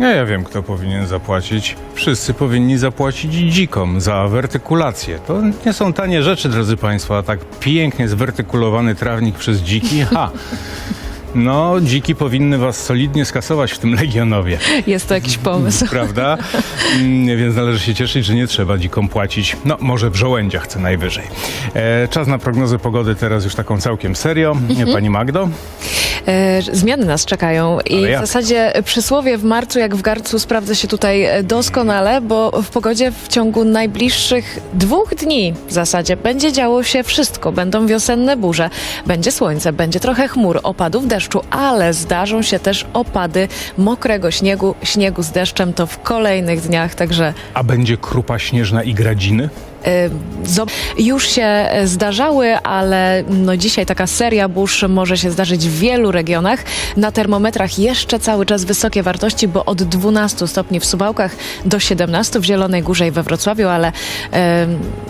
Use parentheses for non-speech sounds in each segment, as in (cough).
Ja, ja wiem, kto powinien zapłacić. Wszyscy powinni zapłacić dzikom za wertykulację. To nie są tanie rzeczy, drodzy Państwo, a tak pięknie zwertykulowany trawnik przez dziki. Ha! No, dziki powinny was solidnie skasować w tym Legionowie, Jest to jakiś pomysł. prawda? Mm, Więc należy się cieszyć, że nie trzeba dzikom płacić. No, może w żołędziach co najwyżej. E, czas na prognozę pogody teraz już taką całkiem serio. Pani Magdo? E, Zmiany nas czekają i w zasadzie przysłowie w marcu jak w garcu sprawdza się tutaj e, doskonale, bo w pogodzie w ciągu najbliższych dwóch dni w zasadzie będzie działo się wszystko. Będą wiosenne burze, będzie słońce, będzie trochę chmur, opadów deszczu, ale zdarzą się też opady mokrego śniegu, śniegu z deszczem to w kolejnych dniach, także A będzie krupa śnieżna i gradziny? Już się e, zdarzały, ale no dzisiaj taka seria burz może się zdarzyć w wielu regionach. Na termometrach jeszcze cały czas wysokie wartości, bo od 12 stopni w Suwałkach do 17 w Zielonej Górze i we Wrocławiu, ale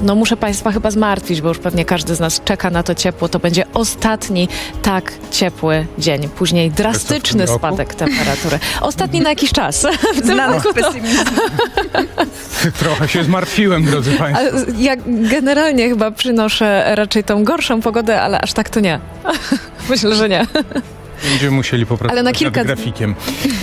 no muszę Państwa chyba zmartwić, bo już pewnie każdy z nas czeka na to ciepło. To będzie ostatni tak ciepły dzień. Później drastyczny spadek temperatury. Ostatni na jakiś czas. (laughs) W tym Znany roku to. (laughs) Trochę się zmartwiłem, drodzy Państwo. Ja generalnie chyba przynoszę raczej tą gorszą pogodę, ale aż tak to nie. (laughs) Myślę, że nie. Będziemy musieli popracować Ale na kilka nad grafikiem.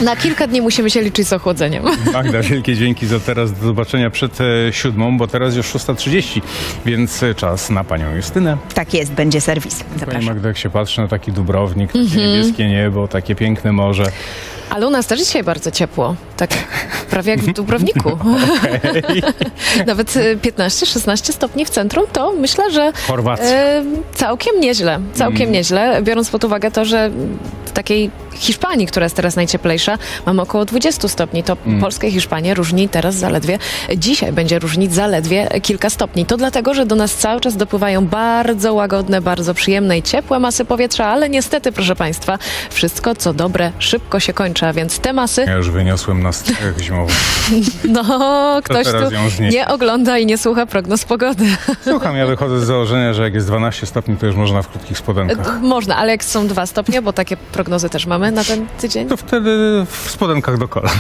Na kilka dni musimy się liczyć z ochłodzeniem. (laughs) Magda, wielkie dzięki za teraz. Do zobaczenia przed e, siódmą, bo teraz już 6.30, więc e, czas na panią Justynę. Tak jest, będzie serwis. Pani Zapraszam. Magda, jak się patrzy na taki Dubrownik, takie Mhm. niebieskie niebo, takie piękne morze. Ale u nas też dzisiaj bardzo ciepło. Tak prawie jak w (laughs) Dubrowniku. (laughs) Nawet e, 15-16 stopni w centrum, to myślę, że Chorwacja. e, całkiem nieźle. Całkiem Mm. nieźle, biorąc pod uwagę to, że w takiej Hiszpanii, która jest teraz najcieplejsza, mamy około 20 stopni. To Mm. Polskę i Hiszpanię różni teraz zaledwie, dzisiaj będzie różnić zaledwie kilka stopni. To dlatego, że do nas cały czas dopływają bardzo łagodne, bardzo przyjemne i ciepłe masy powietrza, ale niestety, proszę Państwa, wszystko co dobre szybko się kończy, a więc te masy, Ja już wyniosłem na zimowych. (laughs) no ktoś teraz tu znieść? nie ogląda i nie słucha prognoz pogody. Słucham, ja wychodzę z założenia, że jak jest 12 stopni, to już można w krótkich spodenkach. Można, ale jak są dwa stopnie, bo takie prognozy też mamy na ten tydzień, To wtedy w spodenkach do kolan.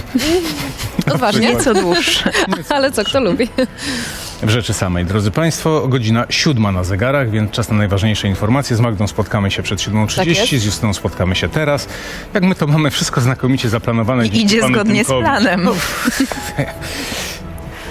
odważnie. Nieco dłuższe. Ale co kto lubi? W rzeczy samej, drodzy Państwo, godzina siódma na zegarach, więc czas na najważniejsze informacje. Z Magdą spotkamy się przed 7.30, Tak z Justyną spotkamy się teraz. Jak my to mamy wszystko znakomicie zaplanowane. I idzie zgodnie z planem.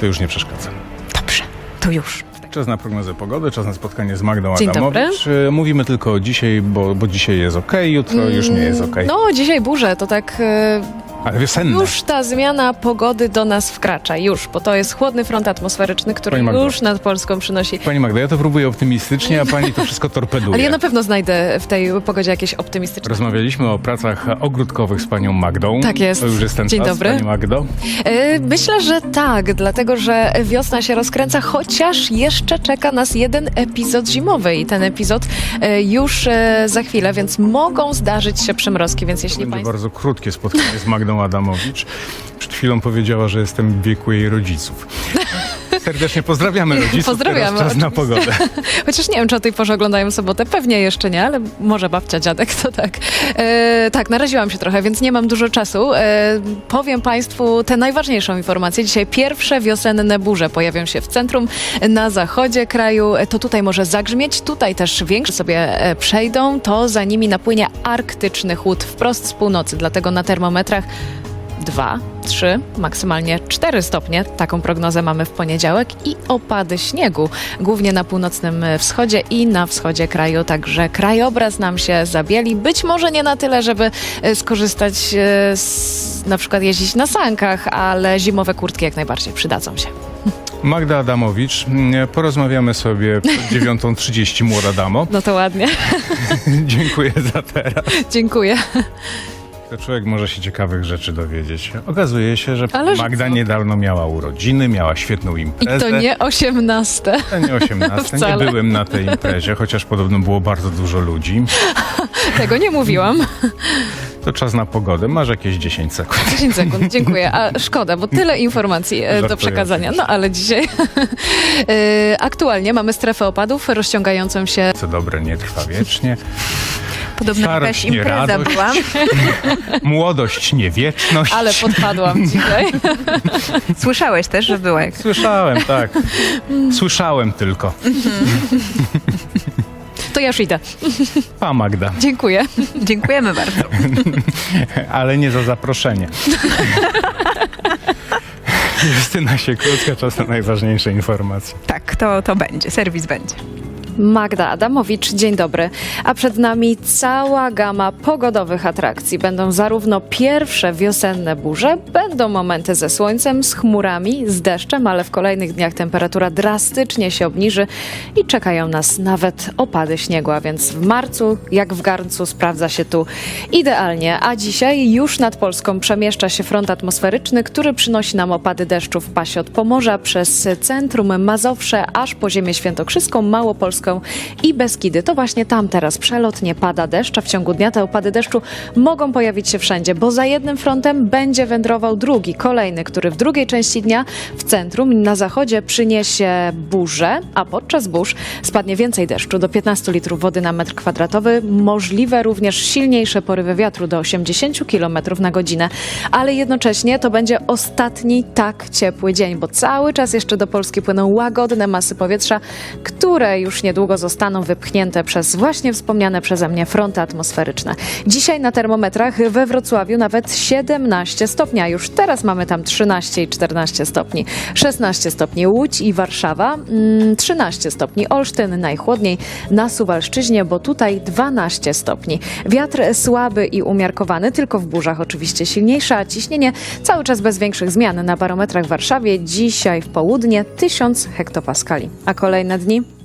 To już nie przeszkadza. Dobrze, to już. Czas na prognozę pogody, czas na spotkanie z Magdą Dzień Adamowicz. E, Mówimy tylko o dzisiaj, bo, bo dzisiaj jest ok, jutro już nie jest ok. No, dzisiaj burze, to tak e, Ale wiosenne. już ta zmiana pogody do nas wkracza, już, bo to jest chłodny front atmosferyczny, który Magdo. już nad Polską przynosi. Pani Magda, ja to próbuję optymistycznie, a pani to wszystko torpeduje. Ale ja na pewno znajdę w tej pogodzie jakieś optymistyczne. Rozmawialiśmy o pracach ogródkowych z panią Magdą. Tak jest. To już jest ten Dzień czas, dobry. pani Magdo. E, Myślę, że tak, dlatego że wiosna się rozkręca, chociaż jeszcze czeka nas jeden epizod zimowy i ten epizod e, już e, za chwilę, więc mogą zdarzyć się przymrozki, więc jeśli Będzie Państwo... bardzo krótkie spotkanie z Magdą Adamowicz. Przed chwilą powiedziała, że jestem w wieku jej rodziców. (laughs) Serdecznie pozdrawiamy rodziców. Pozdrawiamy, Teraz czas na pogodę. (laughs) Chociaż nie wiem, czy o tej porze oglądają sobotę. Pewnie jeszcze nie, ale może babcia, dziadek, to tak. E, tak, naraziłam się trochę, więc nie mam dużo czasu. E, powiem Państwu tę najważniejszą informację. Dzisiaj pierwsze wiosenne burze pojawią się w centrum, na zachodzie kraju. E, To tutaj może zagrzmieć, tutaj też większe sobie e, przejdą. To za nimi napłynie arktyczny chłód wprost z północy, dlatego na termometrach 2, 3, maksymalnie 4 stopnie. Taką prognozę mamy w poniedziałek i opady śniegu, głównie na północnym wschodzie i na wschodzie kraju. Także krajobraz nam się zabieli. Być może nie na tyle, żeby e, skorzystać e, z, na przykład jeździć na sankach, ale zimowe kurtki jak najbardziej przydadzą się. Magda Adamowicz. Porozmawiamy sobie przed (laughs) 9.30, młoda damo. No to ładnie. (laughs) Dziękuję za teraz. Dziękuję. To człowiek może się ciekawych rzeczy dowiedzieć. Okazuje się, że Magda co? niedawno miała urodziny, miała świetną I imprezę. to nie 18. To nie 18. Nie byłem na tej imprezie, chociaż podobno było bardzo dużo ludzi. (laughs) Tego nie mówiłam. (laughs) To czas na pogodę. Masz jakieś 10 sekund. 10 sekund, (laughs) dziękuję. A szkoda, bo tyle informacji e, do Żartuję przekazania. No ale dzisiaj e, aktualnie mamy strefę opadów rozciągającą się Co dobre nie trwa wiecznie. Podobno Starość, jakaś nie impreza radość. była. (laughs) Młodość, nie wieczność. Ale podpadłam (laughs) dzisiaj. Słyszałeś też, że była jakaś. Słyszałem, tak. Słyszałem tylko. To ja już idę. Pa Magda, Dziękuję. Dziękujemy bardzo. (laughs) ale nie za zaproszenie. Justyna Sieklucka, czas na najważniejsze informacje. Tak, to, to będzie. Serwis będzie. Magda Adamowicz, dzień dobry. A przed nami cała gama pogodowych atrakcji. Będą zarówno pierwsze wiosenne burze, będą momenty ze słońcem, z chmurami, z deszczem, ale w kolejnych dniach temperatura drastycznie się obniży i czekają nas nawet opady śniegu, a więc w marcu, jak w garncu, sprawdza się tu idealnie. A dzisiaj już nad Polską przemieszcza się front atmosferyczny, który przynosi nam opady deszczu w pasie od Pomorza przez centrum Mazowsze aż po ziemię świętokrzyską, Małopolską i Beskidy. To właśnie tam teraz przelotnie pada deszcz, a w ciągu dnia te opady deszczu mogą pojawić się wszędzie, bo za jednym frontem będzie wędrował drugi, kolejny, który w drugiej części dnia w centrum na zachodzie przyniesie burzę, a podczas burz spadnie więcej deszczu, do 15 litrów wody na metr kwadratowy, możliwe również silniejsze porywy wiatru do 80 km na godzinę, ale jednocześnie to będzie ostatni tak ciepły dzień, bo cały czas jeszcze do Polski płyną łagodne masy powietrza, które już niedługo zostaną wypchnięte przez właśnie wspomniane przeze mnie fronty atmosferyczne. Dzisiaj na termometrach we Wrocławiu nawet 17 stopni, a już teraz mamy tam 13 i 14 stopni. 16 stopni Łódź i Warszawa, mm, 13 stopni Olsztyn, najchłodniej na Suwalszczyźnie, bo tutaj 12 stopni. Wiatr słaby i umiarkowany, tylko w burzach oczywiście silniejszy, a ciśnienie cały czas bez większych zmian na barometrach w Warszawie. Dzisiaj w południe 1000 hektopaskali. A kolejne dni